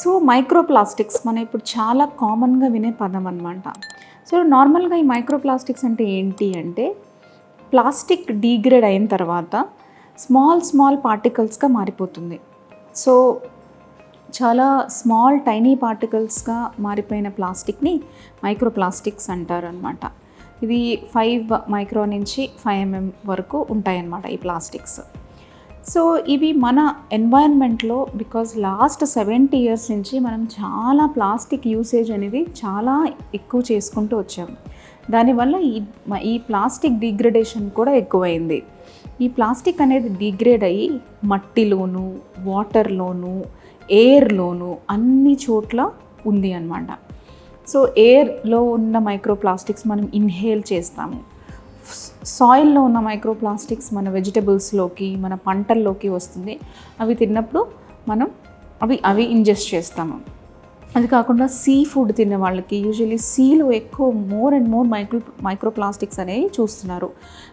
So micro plastics మనం ఇప్పుడు చాలా కామన్గా వినే పదం అనమాట సో నార్మల్గా ఈ మైక్రో ప్లాస్టిక్స్ అంటే ఏంటి అంటే ప్లాస్టిక్ డీగ్రేడ్ అయిన తర్వాత స్మాల్ స్మాల్ పార్టికల్స్గా మారిపోతుంది. సో చాలా స్మాల్ టైనీ పార్టికల్స్గా మారిపోయిన ప్లాస్టిక్ని మైక్రో ప్లాస్టిక్స్ అంటారు అనమాట ఇది ఫైవ్ మైక్రో నుంచి ఫైవ్ ఎంఎం వరకు ఉంటాయన్నమాట ఈ ప్లాస్టిక్స్. సో ఇవి మన ఎన్వైరన్మెంట్లో బికాజ్ లాస్ట్ సెవెంటీ ఇయర్స్ నుంచి మనం చాలా ప్లాస్టిక్ యూసేజ్ అనేది చాలా ఎక్కువ చేసుకుంటూ వచ్చాం. దానివల్ల ఈ ఈ ప్లాస్టిక్ డిగ్రేడేషన్ కూడా ఎక్కువైంది. ఈ ప్లాస్టిక్ అనేది డిగ్రేడ్ అయ్యి మట్టిలోను వాటర్లోను ఎయిర్లోను అన్ని చోట్ల ఉంది అన్నమాట. సో ఎయిర్లో ఉన్న మైక్రో ప్లాస్టిక్స్ మనం ఇన్హేల్ చేస్తాము. సాయిల్లో ఉన్న మైక్రో ప్లాస్టిక్స్ మన వెజిటబుల్స్లోకి మన పంటల్లోకి వస్తుంది. అవి తిన్నప్పుడు మనం అవి అవి ఇంజెస్ట్ చేస్తాము. అది కాకుండా సీ ఫుడ్ తినే వాళ్ళకి యూజువలీ సీలో ఎక్కువ more and more micro micro plastics అనేవి చూస్తున్నారు.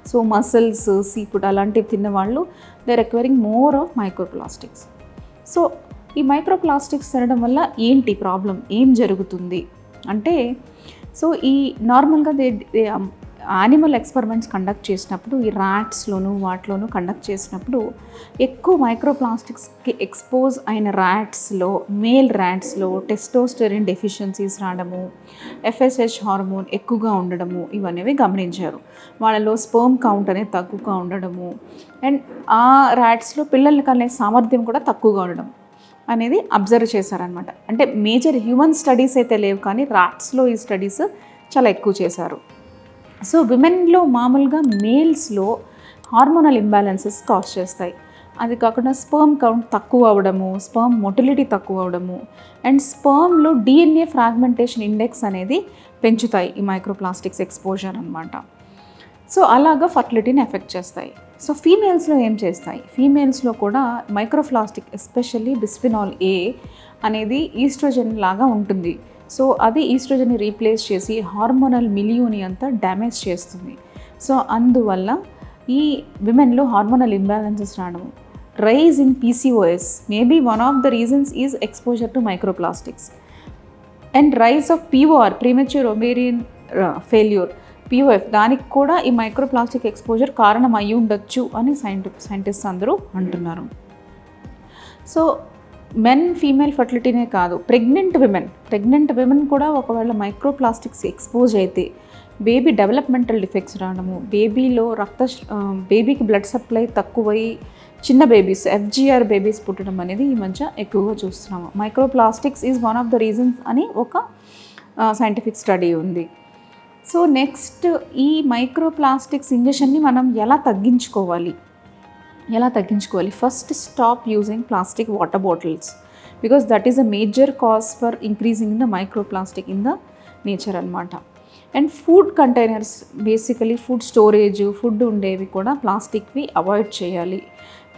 సో మసిల్స్ సీ ఫుడ్ అలాంటివి తిన్న వాళ్ళు they requiring more of micro plastics so ఈ మైక్రో ప్లాస్టిక్స్ తినడం వల్ల ఏంటి ప్రాబ్లం? ఏం జరుగుతుంది? అంటే సో ఈ నార్మల్గా దే యానిమల్ ఎక్స్పెరిమెంట్స్ కండక్ట్ చేసినప్పుడు ఈ ర్యాట్స్లోను వాటిలోనూ కండక్ట్ చేసినప్పుడు ఎక్కువ మైక్రో ప్లాస్టిక్స్కి ఎక్స్పోజ్ అయిన ర్యాట్స్లో మేల్ ర్యాట్స్లో టెస్టోస్టెరిన్ డెఫిషియన్సీస్ రావడము ఎఫ్ఎస్హెచ్ హార్మోన్ ఎక్కువగా ఉండడము ఇవన్నీ గమనించారు. వాళ్ళలో స్పర్మ్ కౌంట్ అనేది తక్కువగా ఉండడము అండ్ ఆ ర్యాట్స్లో పిల్లలకి అనే సామర్థ్యం కూడా తక్కువగా ఉండడం అనేది అబ్జర్వ్ చేశారనమాట అంటే మేజర్ హ్యూమన్ స్టడీస్ అయితే లేవు కానీ ర్యాట్స్లో ఈ స్టడీస్ చాలా ఎక్కువ చేశారు. సో విమెన్లో మామూలుగా మేల్స్లో హార్మోనల్ ఇంబ్యాలెన్సెస్ కాజ్ చేస్తాయి. అది కాకుండా స్పర్మ్ కౌంట్ తక్కువ అవడము స్పర్మ్ మొటిలిటీ తక్కువ అవడము అండ్ స్పర్మ్లో డిఎన్ఏ ఫ్రాగ్మెంటేషన్ ఇండెక్స్ అనేది పెంచుతాయి ఈ మైక్రోప్లాస్టిక్స్ ఎక్స్పోజర్ అనమాట సో అలాగా ఫర్టిలిటీని ఎఫెక్ట్ చేస్తాయి. సో ఫీమేల్స్లో ఏం చేస్తాయి? ఫీమేల్స్లో కూడా మైక్రోప్లాస్టిక్ ఎస్పెషల్లీ బిస్ఫినాల్ ఏ అనేది ఈస్ట్రోజన్ లాగా ఉంటుంది. సో అది ఈస్ట్రోజన్ని రీప్లేస్ చేసి హార్మోనల్ మిలియూని అంతా డ్యామేజ్ చేస్తుంది. సో అందువల్ల ఈ విమెన్లో హార్మోనల్ ఇంబ్యాలెన్సెస్ రావడం rise in PCOS maybe one of the reasons is exposure to microplastics. And rise of POR premature ovarian failure POF దానికి కూడా ఈ మైక్రోప్లాస్టిక్ ఎక్స్పోజర్ కారణం అయి ఉండొచ్చు అని సైంటి సైంటిస్ట్ అందరూ అంటున్నారు. సో మెన్ ఫీమేల్ ఫర్టిలిటీనే కాదు ప్రెగ్నెంట్ విమెన్. ప్రెగ్నెంట్ విమెన్ కూడా ఒకవేళ మైక్రోప్లాస్టిక్స్ ఎక్స్పోజ్ అయితే బేబీ డెవలప్మెంటల్ డిఫెక్ట్స్ రావడము బేబీలో రక్త బేబీకి బ్లడ్ సప్లై తక్కువై చిన్న బేబీస్ ఎఫ్జిఆర్ బేబీస్ పుట్టడం అనేది ఈ మధ్య ఎక్కువగా చూస్తున్నాము. Microplastics is one of the reasons అని ఒక సైంటిఫిక్ స్టడీ ఉంది. సో నెక్స్ట్ ఈ మైక్రోప్లాస్టిక్స్ ఇంజెక్షన్ని మనం ఎలా తగ్గించుకోవాలి? ఎలా తగ్గించుకోవాలి? First stop using plastic water bottles because that is a major cause for increasing the microplastic in the nature అనమాట and food containers basically food storage food ఉండేవి కూడా ప్లాస్టిక్వి అవాయిడ్ చేయాలి.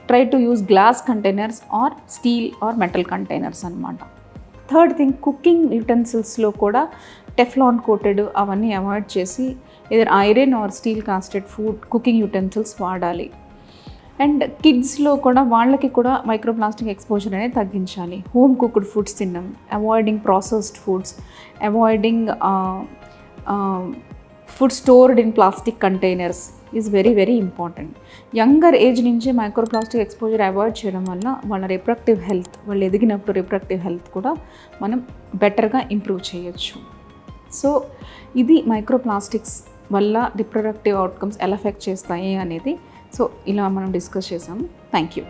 Try to use glass containers or steel or metal containers అనమాట third thing cooking యుటెన్సిల్స్లో కూడా Teflon coated అవన్నీ avoid చేసి ఏదైనా iron or steel casted food cooking utensils వాడాలి. అండ్ కిడ్స్లో కూడా వాళ్ళకి కూడా మైక్రోప్లాస్టిక్ ఎక్స్పోజర్ అనేది తగ్గించాలి. హోమ్ కుక్డ్ ఫుడ్స్ తిన్నాం avoiding processed foods avoiding food stored in plastic containers is very very important. Younger age నుంచి మైక్రోప్లాస్టిక్ ఎక్స్పోజర్ అవాయిడ్ చేయడం వల్ల వాళ్ళ రిప్రక్టివ్ హెల్త్ వాళ్ళు ఎదిగినప్పుడు రిప్రక్టివ్ హెల్త్ కూడా మనం బెటర్గా ఇంప్రూవ్ చేయొచ్చు. సో ఇది మైక్రోప్లాస్టిక్స్ వల్ల రిప్రొడక్టివ్ అవుట్కమ్స్ ఎలా ఎఫెక్ట్ చేస్తాయి అనేది సో ఇలా మనం డిస్కస్ చేసాము థ్యాంక్ యూ